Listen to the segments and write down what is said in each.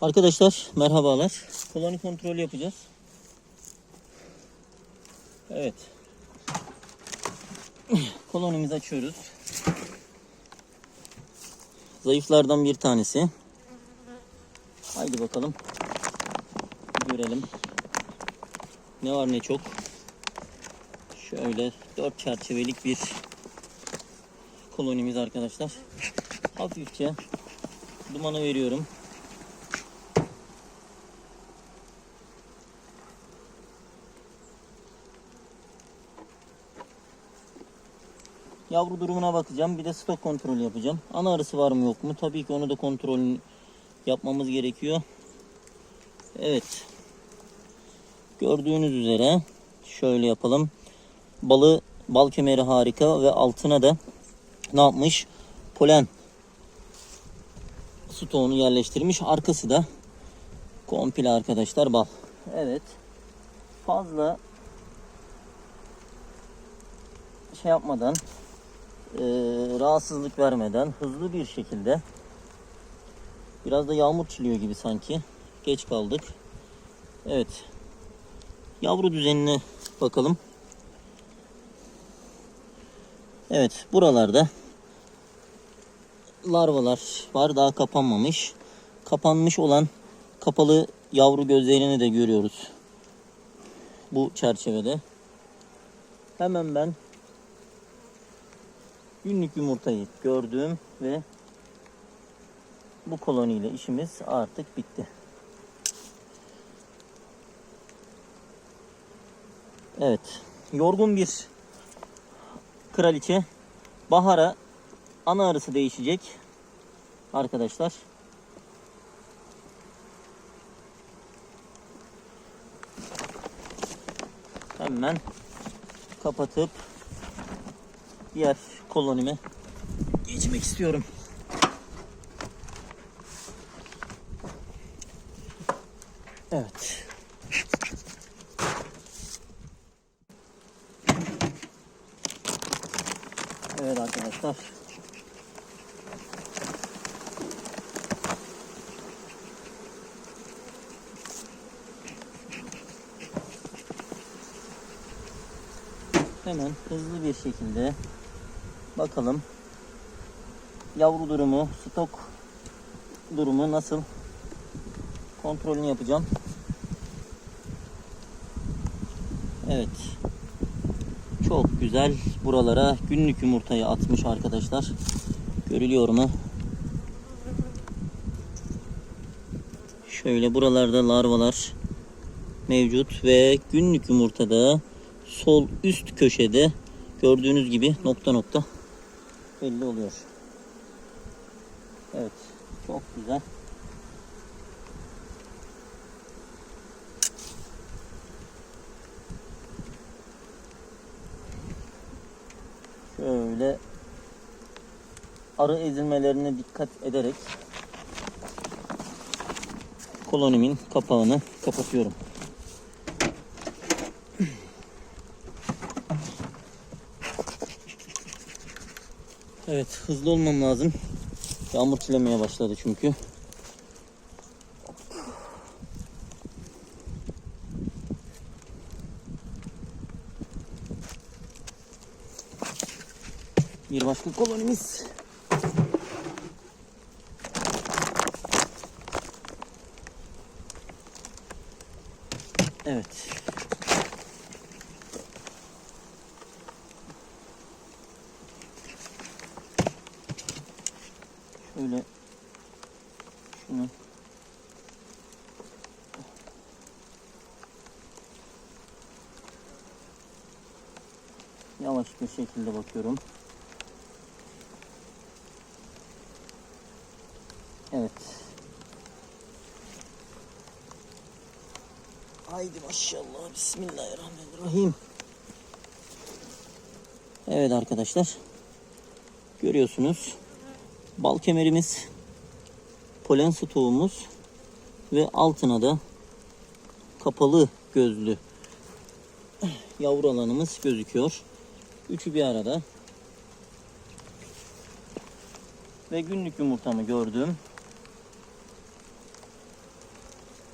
Arkadaşlar merhabalar. Koloni kontrol yapacağız. Evet. Kolonimizi açıyoruz. Zayıflardan bir tanesi. Haydi bakalım. Görelim. Ne var ne çok. Şöyle dört çerçevelik bir kolonimiz arkadaşlar. Hafifçe dumanı veriyorum. Yavru durumuna bakacağım. Bir de stok kontrolü yapacağım. Ana arısı var mı yok mu? Tabii ki onu da kontrolünü yapmamız gerekiyor. Evet. Gördüğünüz üzere şöyle yapalım. Balı bal kemeri harika ve altına da ne yapmış? Polen stoğunu yerleştirmiş. Arkası da komple arkadaşlar bal. Evet. Fazla şey yapmadan e, rahatsızlık vermeden hızlı bir şekilde biraz da yağmur çiliyor gibi sanki. Geç kaldık. Evet. Yavru düzenine bakalım. Evet buralarda larvalar var daha kapanmamış. Kapanmış olan kapalı yavru gözlerini de görüyoruz. Bu çerçevede. Hemen ben günlük yumurtayı gördüm ve bu koloniyle işimiz artık bitti. Evet. Yorgun bir kraliçe bahara ana arısı değişecek arkadaşlar. Hemen kapatıp diğer kolonime geçmek istiyorum. Evet. Evet arkadaşlar. Hemen hızlı bir şekilde bakalım yavru durumu, stok durumu nasıl kontrolünü yapacağım. Evet. Çok güzel buralara günlük yumurtayı atmış arkadaşlar. Görülüyor mu? Şöyle buralarda larvalar mevcut ve günlük yumurtada sol üst köşede gördüğünüz gibi nokta nokta belli oluyor. Evet. Çok güzel. Şöyle arı ezilmelerine dikkat ederek kolonimin kapağını kapatıyorum. Evet hızlı olmam lazım. Yağmur çilemeye başladı çünkü. Bir başka kolonimiz. Evet. Şöyle şunu yavaş bir şekilde bakıyorum. Evet. Haydi maşallah. Bismillahirrahmanirrahim. Evet arkadaşlar. Görüyorsunuz. Bal kemerimiz, polen stoğumuz ve altına da kapalı gözlü yavru alanımız gözüküyor. Üçü bir arada. Ve günlük yumurtamı gördüm.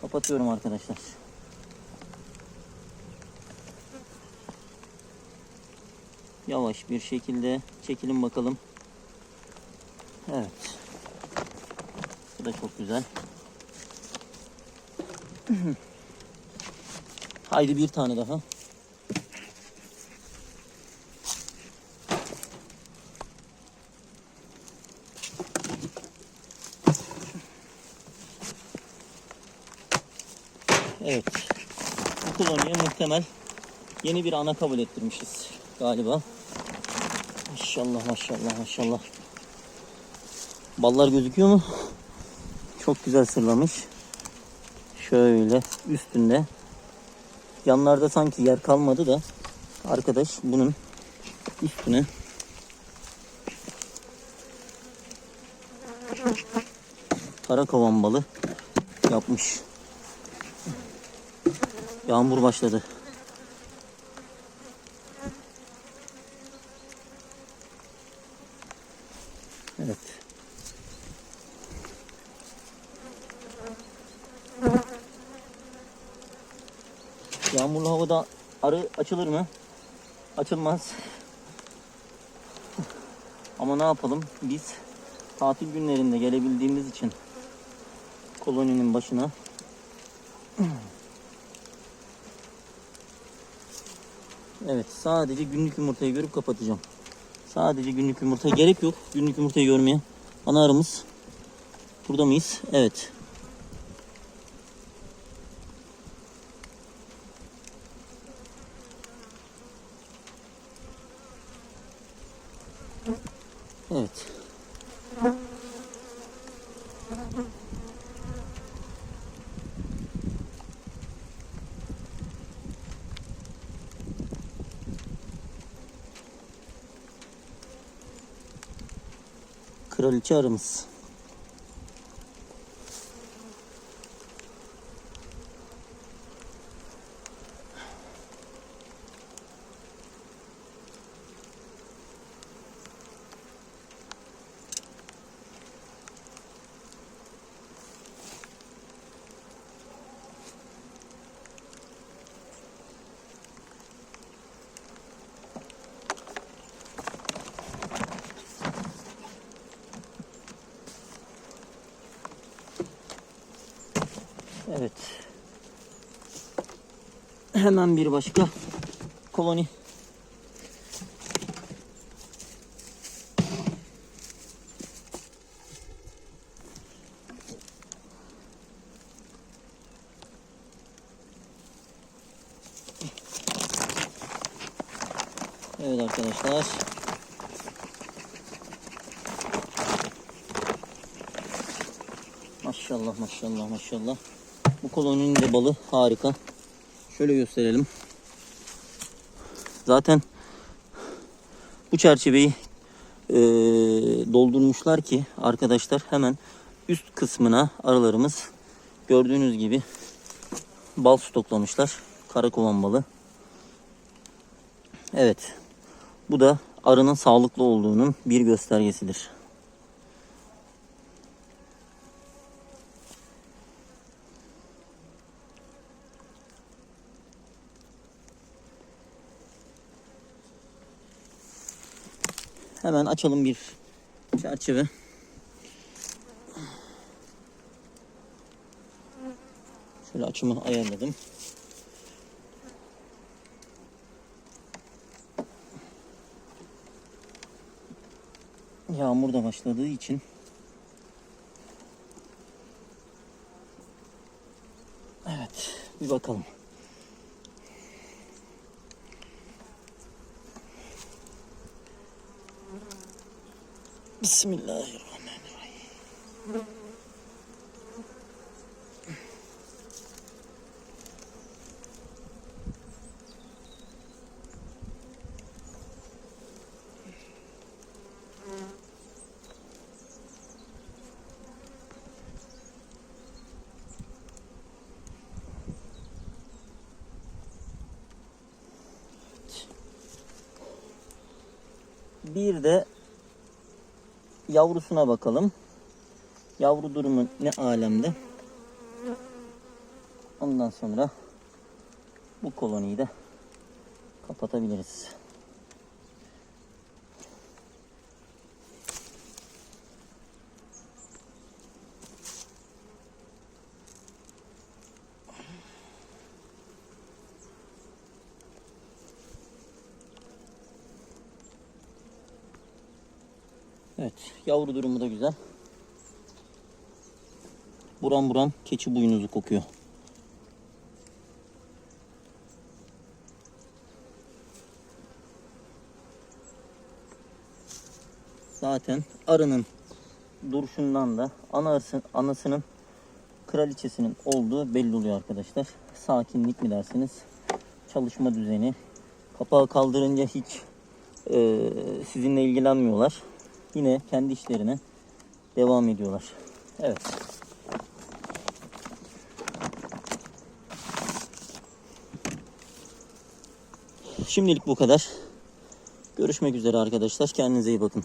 Kapatıyorum arkadaşlar. Yavaş bir şekilde çekelim bakalım. Evet. Bu da çok güzel. Haydi bir tane daha. Evet. Bu koloniye muhtemel yeni bir ana kabul ettirmişiz galiba. Maşallah maşallah maşallah. Ballar gözüküyor mu? Çok güzel sırlamış. Şöyle üstünde. Yanlarda sanki yer kalmadı da arkadaş bunun üstüne kara kovan balı yapmış. Yağmur başladı. Evet. Yağmurlu havada arı açılır mı? Açılmaz. Ama ne yapalım? Biz tatil günlerinde gelebildiğimiz için koloninin başına Evet sadece günlük yumurtayı görüp kapatacağım. Sadece günlük yumurta gerek yok. Günlük yumurtayı görmeye. Ana arımız. Burada mıyız? Evet. Evet. Kraliçe arımız. Evet. Hemen bir başka koloni. Evet arkadaşlar. Maşallah maşallah maşallah. Koloninin de balı harika. Şöyle gösterelim. Zaten bu çerçeveyi eee, doldurmuşlar ki arkadaşlar hemen üst kısmına arılarımız gördüğünüz gibi bal stoklamışlar. Karakovan balı. Evet. Bu da arının sağlıklı olduğunun bir göstergesidir. Hemen açalım bir çerçeve. Şöyle açımı ayarladım. Yağmur da başladığı için Evet, bir bakalım. Bismillahirrahmanirrahim. Bir de yavrusuna bakalım. Yavru durumu ne alemde? Ondan sonra bu koloniyi de kapatabiliriz. Evet, yavru durumu da güzel. Buram buram keçi boynuzu kokuyor. Zaten arının duruşundan da anası, anasının kraliçesinin olduğu belli oluyor arkadaşlar. Sakinlik mi dersiniz? Çalışma düzeni. Kapağı kaldırınca hiç e, sizinle ilgilenmiyorlar. Yine kendi işlerine devam ediyorlar. Evet. Şimdilik bu kadar. Görüşmek üzere arkadaşlar. Kendinize iyi bakın.